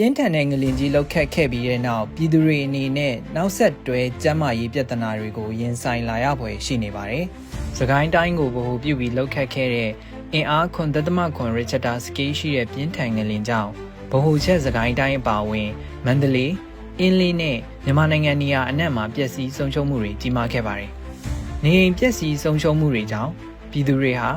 ပြင်းထန်တဲ့ငလင်ကြီးလောက်ခတ်ခဲ့ပြီးတဲ့နောက်ပြည်သူတွေအနေနဲ့နောက်ဆက်တွဲကျန်းမာရေးပြဿနာတွေကိုရင်ဆိုင်လာရဖွယ်ရှိနေပါတယ်။စကိုင်းတိုင်းကိုဗဟိုပြုပြီးလောက်ခတ်ခဲ့တဲ့အင်အားခွန်သက်သမခွန်ရစ်ချက်တာစကေးရှိတဲ့ပြင်းထန်ငလင်ကြောင့်ဗဟိုချက်စကိုင်းတိုင်းအပါအဝင်မန္တလေးအင်းလေးနဲ့မြန်မာနိုင်ငံနေရာအနှံ့မှာပျက်စီးဆုံးရှုံးမှုတွေကြီးမားခဲ့ပါတယ်။နေအိမ်ပျက်စီးဆုံးရှုံးမှုတွေကြောင့်ပြည်သူတွေဟာ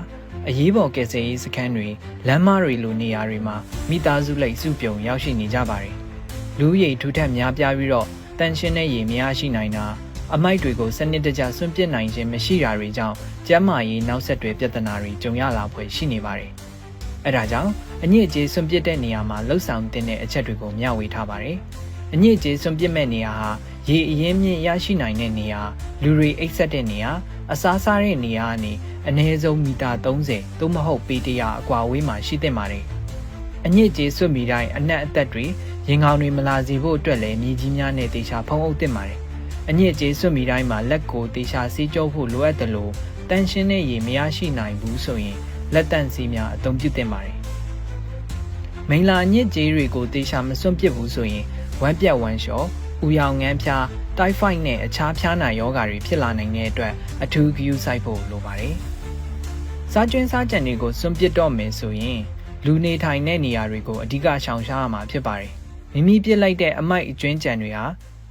အရေးပေါ်ကယ်ဆယ်ရေးစခန်းတွေလမ်းမတွေလိုနေရာတွေမှာမိသားစုလိုက်စုပြုံရောက်ရှိနေကြပါတယ်။လူဦးရေထူထပ်များပြားပြီးတော့တန်ရှင်းတဲ့ရေမရရှိနိုင်တာအမိုက်တွေကိုစနစ်တကျဆွန့်ပစ်နိုင်ခြင်းမရှိတာတွေကြောင့်ကျန်းမာရေးနောက်ဆက်တွဲပြဿနာတွေကြုံရလာဖွယ်ရှိနေပါတယ်။အဲဒါကြောင့်အညစ်အကြေးဆွန့်ပစ်တဲ့နေရာမှာလှုပ်ဆောင်တဲ့အချက်တွေကိုမျှဝေထားပါတယ်။အညစ်အကြေးဆွန့်ပစ်မဲ့နေရာဟာရေအရင်းမြင့်ရရှိနိုင်တဲ့နေရာလူတွေအိပ်ဆက်တဲ့နေရာအစားစားတဲ့နေရာကနေ အနည်းဆုံးမီတာ30သို့မဟုတ်ပေ100အကွာဝေးမှာရှိသင့်ပါတယ်။အညစ်အကြေးဆွတ်မိတိုင်းအနက်အသက်တွေရင်ကောင်းတွေမလာစေဖို့အတွက်လည်းမြေကြီးများနဲ့တေချာဖုံးအုပ်သင့်ပါတယ်။အညစ်အကြေးဆွတ်မိတိုင်းမှာလက်ကိုတေချာစီးကျုပ်ဖို့လိုအပ်တယ်လို့တန်ရှင်းတဲ့ရေမရရှိနိုင်ဘူးဆိုရင်လက်တန့်စီးများအသုံးပြုသင့်ပါတယ်။မိန်လာအညစ်အကြေးတွေကိုတေချာမစွန့်ပစ်ဘူးဆိုရင်ဝမ်းပြက်ဝမ်းလျှော်ဥယောင်ငန်းဖျားတိုက်ဖိုက်နဲ့အခြားဖျားနာယောဂါတွေဖြစ်လာနိုင်တဲ့အတွက်အထူးဂရုစိုက်ဖို့လိုပါတယ်။ စားကျွင်းစားကြံတွေကိုစွန့်ပစ်တော့မယ်ဆိုရင်လူနေထိုင်တဲ့နေရာတွေကိုအဓိကရှောင်ရှားရမှာဖြစ်ပါတယ်။မိမိပြစ်လိုက်တဲ့အမိုက်အကျွင်းကြံတွေဟာ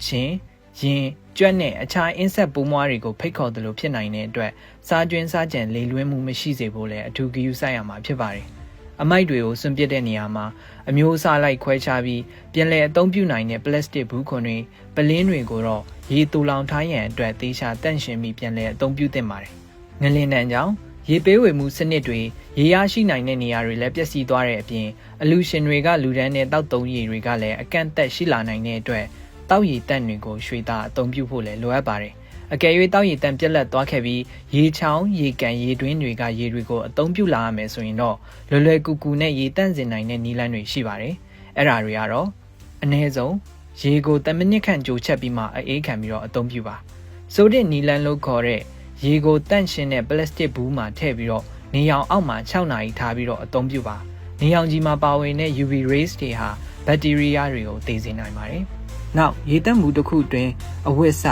ချင်းရင်ကြွက်နဲ့အခြားအင်းဆက်ပိုးမွားတွေကိုဖိတ်ခေါ်တယ်လို့ဖြစ်နိုင်တဲ့အတွက်စားကျွင်းစားကြံလေလွှဲမှုမရှိစေဖို့လည်းအထူးဂရုစိုက်ရမှာဖြစ်ပါတယ်။အမိုက်တွေကိုစွန့်ပစ်တဲ့နေရာမှာအမျိုးအစားလိုက်ခွဲခြားပြီးပြန်လည်အသုံးပြုနိုင်တဲ့ပလတ်စတစ်ဘူးခွန်တွေပလင်းတွေကိုတော့ရေတူလောင်ထားရန်အတွက်သေချာတန့်ရှင်းပြီးပြန်လည်အသုံးပြုသင့်ပါတယ်။ငလင်တန်ကြောင့် ရေပေးဝေမှုစနစ်တွေရေရရှိနိုင်တဲ့နေရာတွေလည်းပျက်စီးသွားတဲ့အပြင်အလူရှင်တွေကလူဒန်းနဲ့တောက်တုံးရည်တွေကလည်းအကန့်အသတ်ရှိလာနိုင်တဲ့အတွက်တောက်ရည်တန့်တွေကိုရွှေသားအသုံးပြုဖို့လည်းလိုအပ်ပါတယ်။အကယ်၍တောက်ရည်တန့်ပြက်လက်သွားခဲ့ပြီးရေချောင်းရေကန်ရေတွင်းတွေကရေတွေကိုအသုံးပြုလာရမယ်ဆိုရင်တော့လွယ်လွယ်ကူကူနဲ့ရေတန့်စင်နိုင်တဲ့နည်းလမ်းတွေရှိပါတယ်။အဲ့ဒါတွေကတော့အနည်းဆုံးရေကို10မိနစ်ခန့်ကြိုချက်ပြီးမှအေးခံပြီးတော့အသုံးပြုပါ။ဆိုတဲ့နီလန်လို့ခေါ်တဲ့ ရေကိုတန့်ရှင်းတဲ့ပလတ်စတစ်ဘူးမှာထည့်ပြီးတော့နေရောင်အောက်မှာ6နာရီထားပြီးတော့အသုံးပြုပါ။နေရောင်ကြီးမှာပါဝင်တဲ့ UV rays တွေဟာဘက်တီးရီးယားတွေကိုသေစေနိုင်ပါတယ်။နောက်ရေတက်မှုတစ်ခုတွင်အဝတ်စ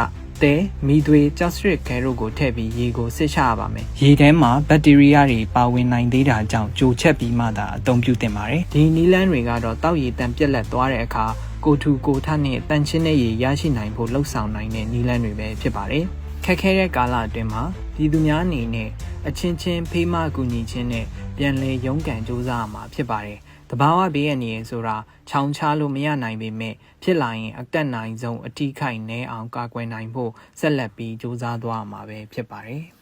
တဲမီသွေးကြောက်စရစ်ခဲတို့ကိုထည့်ပြီးရေကိုစစ်ချရပါမယ်။ရေထဲမှာဘက်တီးရီးယားတွေပါဝင်နိုင်သေးတာကြောင့်ကြိုချက်ပြီးမှသာအသုံးပြုသင့်ပါတယ်။ဒီနီလန်းတွေကတော့တောက်ရည်တန်ပြက်လက်သွားတဲ့အခါကိုထူကိုထနဲ့တန်ချင်းတဲ့ရေရရှိနိုင်ဖို့လှုပ်ဆောင်နိုင်တဲ့နီလန်းတွေပဲဖြစ်ပါတယ်။ ခက်ခဲတဲ့ကာလအတွင်းမှာပြည်သူများအနေနဲ့အချင်းချင်းဖေးမကူညီခြင်းနဲ့ပြန်လည်ရုန်းကန်ကြိုးစားရမှာဖြစ်ပါတယ်။တဘာဝဘေးရနေရင်ဆိုတာခြောင်ချလို့မရနိုင်ပေမဲ့ဖြစ်လာရင်အတက်နိုင်ဆုံးအထိခိုက်နဲအောင်ကာကွယ်နိုင်ဖို့ဆက်လက်ပြီးကြိုးစားသွားရမှာပဲဖြစ်ပါတယ်။